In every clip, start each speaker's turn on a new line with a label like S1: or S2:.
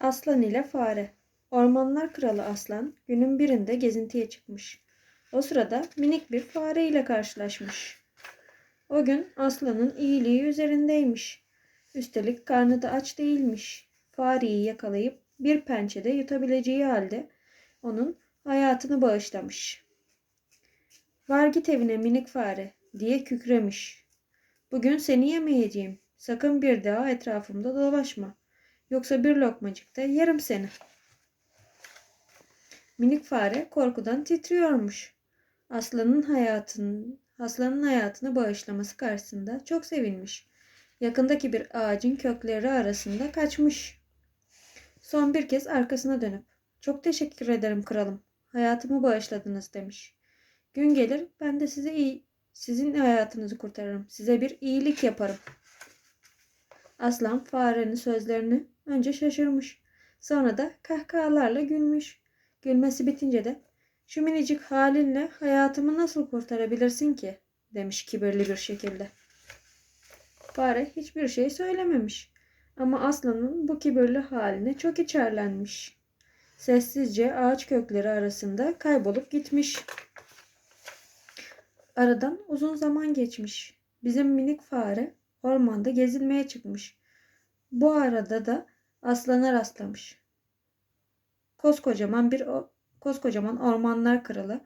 S1: Aslan ile Fare Ormanlar kralı aslan günün birinde gezintiye çıkmış. O sırada minik bir fare ile karşılaşmış. O gün aslanın iyiliği üzerindeymiş. Üstelik karnı da aç değilmiş. Fareyi yakalayıp bir pençede yutabileceği halde onun hayatını bağışlamış. Var git evine minik fare diye kükremiş. Bugün seni yemeyeceğim. Sakın bir daha etrafımda dolaşma. Yoksa bir lokmacıkta yerim seni. Minik fare korkudan titriyormuş. Aslanın hayatının, aslanın hayatını bağışlaması karşısında çok sevinmiş. Yakındaki bir ağacın kökleri arasında kaçmış. Son bir kez arkasına dönüp çok teşekkür ederim kralım. Hayatımı bağışladınız demiş. Gün gelir ben de size iyi, sizin hayatınızı kurtarırım. Size bir iyilik yaparım. Aslan farenin sözlerini önce şaşırmış. Sonra da kahkahalarla gülmüş. Gülmesi bitince de şu minicik halinle hayatımı nasıl kurtarabilirsin ki? demiş kibirli bir şekilde. Fare hiçbir şey söylememiş. Ama aslanın bu kibirli haline çok içerlenmiş. Sessizce ağaç kökleri arasında kaybolup gitmiş. Aradan uzun zaman geçmiş. Bizim minik fare ormanda gezinmeye çıkmış. Bu arada da aslana rastlamış. Koskocaman bir koskocaman ormanlar kralı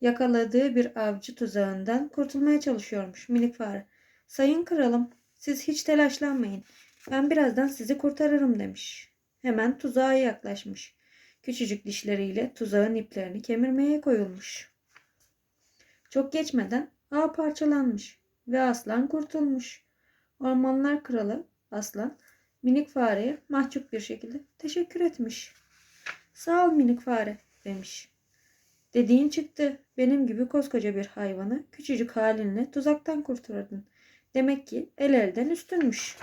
S1: yakaladığı bir avcı tuzağından kurtulmaya çalışıyormuş minik fare. Sayın kralım, siz hiç telaşlanmayın. Ben birazdan sizi kurtarırım demiş. Hemen tuzağa yaklaşmış. Küçücük dişleriyle tuzağın iplerini kemirmeye koyulmuş. Çok geçmeden ağ parçalanmış ve aslan kurtulmuş. Ormanlar kralı aslan minik fareye mahcup bir şekilde teşekkür etmiş. Sağ ol minik fare demiş. Dediğin çıktı. Benim gibi koskoca bir hayvanı küçücük halinle tuzaktan kurtardın. Demek ki el elden üstünmüş.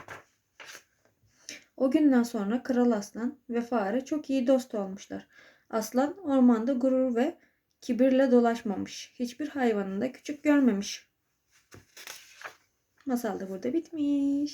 S1: O günden sonra kral aslan ve fare çok iyi dost olmuşlar. Aslan ormanda gurur ve kibirle dolaşmamış. Hiçbir hayvanını da küçük görmemiş. Masal da burada bitmiş.